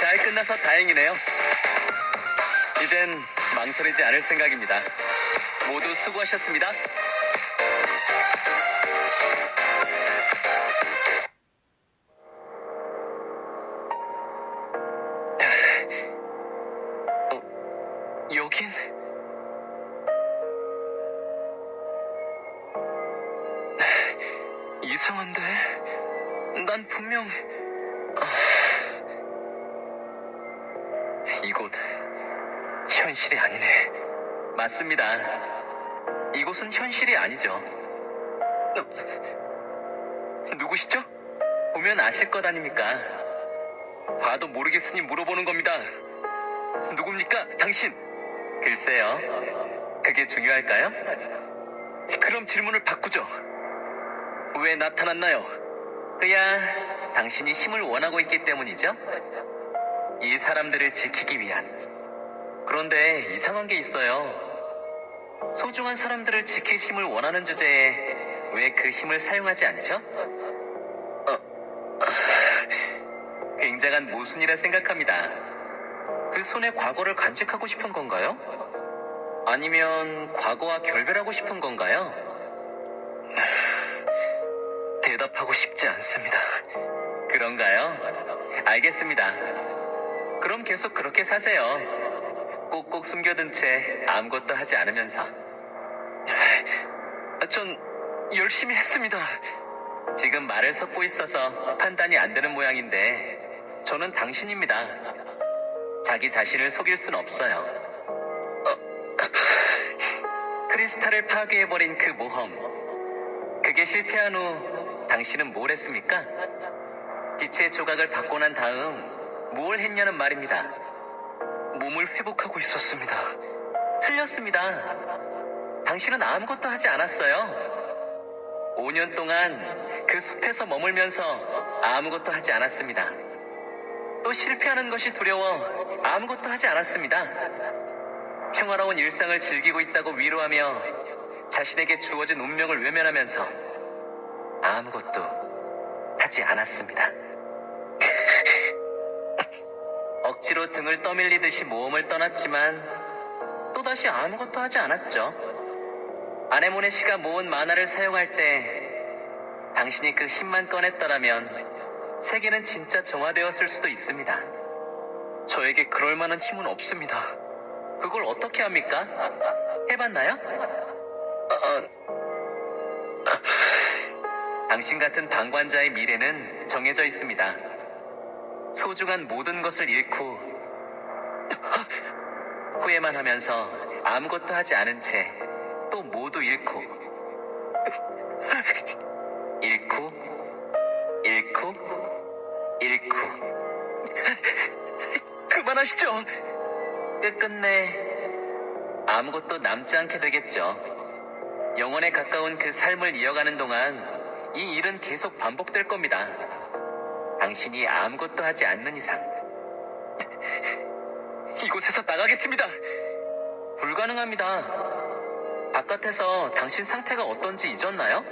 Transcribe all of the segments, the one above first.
잘 끝나서 다행이네요. 이젠 망설이지 않을 생각입니다. 모두 수고하셨습니다. 어, 여긴? 이상한데? 난 분명 이곳 현실이 아니네. 맞습니다. 이곳은 현실이 아니죠. 어, 누구시죠? 보면 아실 것 아닙니까? 봐도 모르겠으니 물어보는 겁니다. 누굽니까? 당신? 글쎄요. 그게 중요할까요? 그럼 질문을 바꾸죠. 왜 나타났나요? 그야 당신이 힘을 원하고 있기 때문이죠. 이 사람들을 지키기 위한. 그런데 이상한 게 있어요. 소중한 사람들을 지킬 힘을 원하는 주제에 왜 그 힘을 사용하지 않죠? 어, 아, 굉장한 모순이라 생각합니다. 그 손에 과거를 간직하고 싶은 건가요? 아니면 과거와 결별하고 싶은 건가요? 대답하고 싶지 않습니다. 그런가요? 알겠습니다. 그럼 계속 그렇게 사세요. 꼭꼭 숨겨둔 채 아무것도 하지 않으면서. 전 열심히 했습니다. 지금 말을 섞고 있어서 판단이 안 되는 모양인데 저는 당신입니다. 자기 자신을 속일 순 없어요. 어, 크리스탈을 파괴해버린 그 모험. 그게 실패한 후 당신은 뭘 했습니까? 빛의 조각을 받고 난 다음 뭘 했냐는 말입니다. 몸을 회복하고 있었습니다. 틀렸습니다. 당신은 아무것도 하지 않았어요. 5년 동안 그 숲에서 머물면서 아무것도 하지 않았습니다. 또 실패하는 것이 두려워 아무것도 하지 않았습니다. 평화로운 일상을 즐기고 있다고 위로하며 자신에게 주어진 운명을 외면하면서 아무것도 하지 않았습니다. 억지로 등을 떠밀리듯이 모험을 떠났지만 또다시 아무것도 하지 않았죠. 아네모네 씨가 모은 만화를 사용할 때 당신이 그 힘만 꺼냈더라면 세계는 진짜 정화되었을 수도 있습니다. 저에게 그럴 만한 힘은 없습니다. 그걸 어떻게 합니까? 해봤나요? 어, 당신 같은 방관자의 미래는 정해져 있습니다. 소중한 모든 것을 잃고 후회만 하면서 아무것도 하지 않은 채 또 모두 잃고 잃고 잃고 잃고 그만하시죠. 끝끝내 아무것도 남지 않게 되겠죠. 영원에 가까운 그 삶을 이어가는 동안 이 일은 계속 반복될 겁니다. 당신이 아무것도 하지 않는 이상. 이곳에서 나가겠습니다. 불가능합니다. 바깥에서 당신 상태가 어떤지 잊었나요?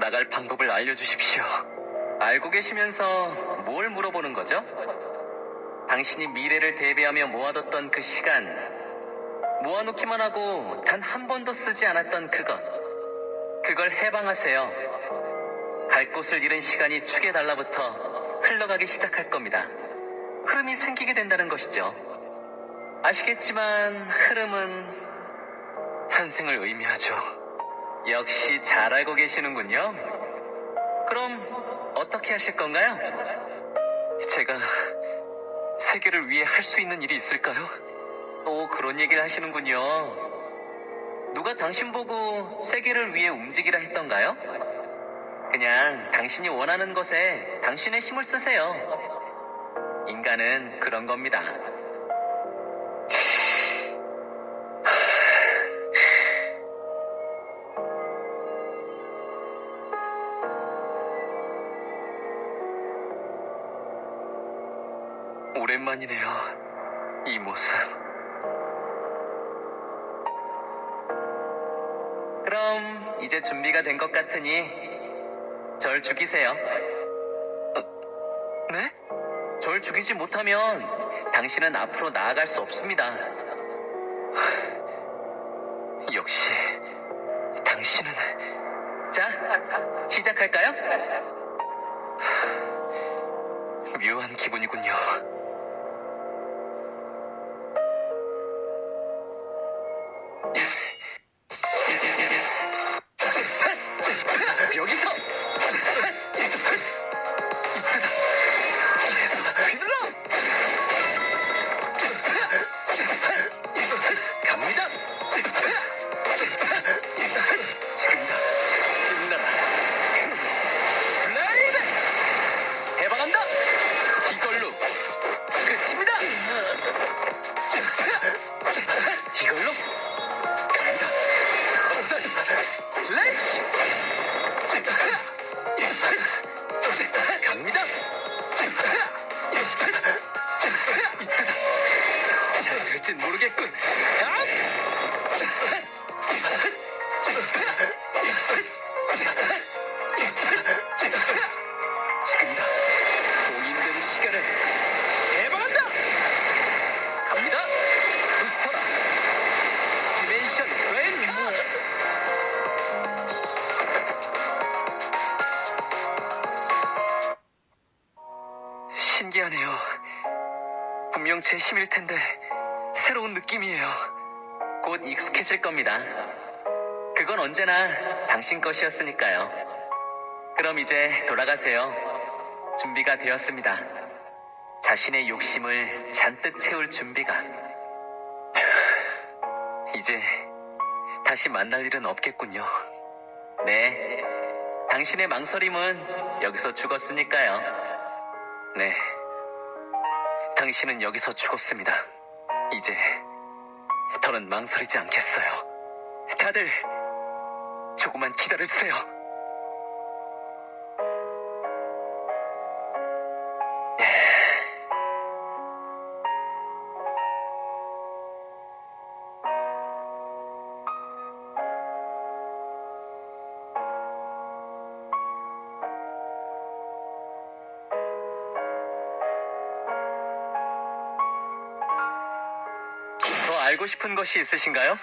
나갈 방법을 알려주십시오. 알고 계시면서 뭘 물어보는 거죠? 당신이 미래를 대비하며 모아뒀던 그 시간, 모아놓기만 하고 단 한 번도 쓰지 않았던 그것, 그걸 해방하세요. 갈 곳을 잃은 시간이 축에 달라붙어 흘러가기 시작할 겁니다. 흐름이 생기게 된다는 것이죠. 아시겠지만 흐름은 탄생을 의미하죠. 역시 잘 알고 계시는군요. 그럼 어떻게 하실 건가요? 제가 세계를 위해 할 수 있는 일이 있을까요? 또 그런 얘기를 하시는군요. 누가 당신 보고 세계를 위해 움직이라 했던가요? 그냥 당신이 원하는 것에 당신의 힘을 쓰세요. 인간은 그런 겁니다. 오랜만이네요. 이 모습. 그럼 이제 준비가 된 것 같으니 절 죽이세요. 어, 네? 절 죽이지 못하면 당신은 앞으로 나아갈 수 없습니다. 역시 당신은 자 시작할까요? 묘한 기분이군요. 신기하네요. 분명 제 힘일 텐데 새로운 느낌이에요. 곧 익숙해질 겁니다. 그건 언제나 당신 것이었으니까요. 그럼 이제 돌아가세요. 준비가 되었습니다. 자신의 욕심을 잔뜩 채울 준비가. 이제 다시 만날 일은 없겠군요. 네. 당신의 망설임은 여기서 죽었으니까요. 네. 당신은 여기서 죽었습니다. 이제 더는 망설이지 않겠어요. 다들 조금만 기다려주세요. 알고 싶은 것이 있으신가요?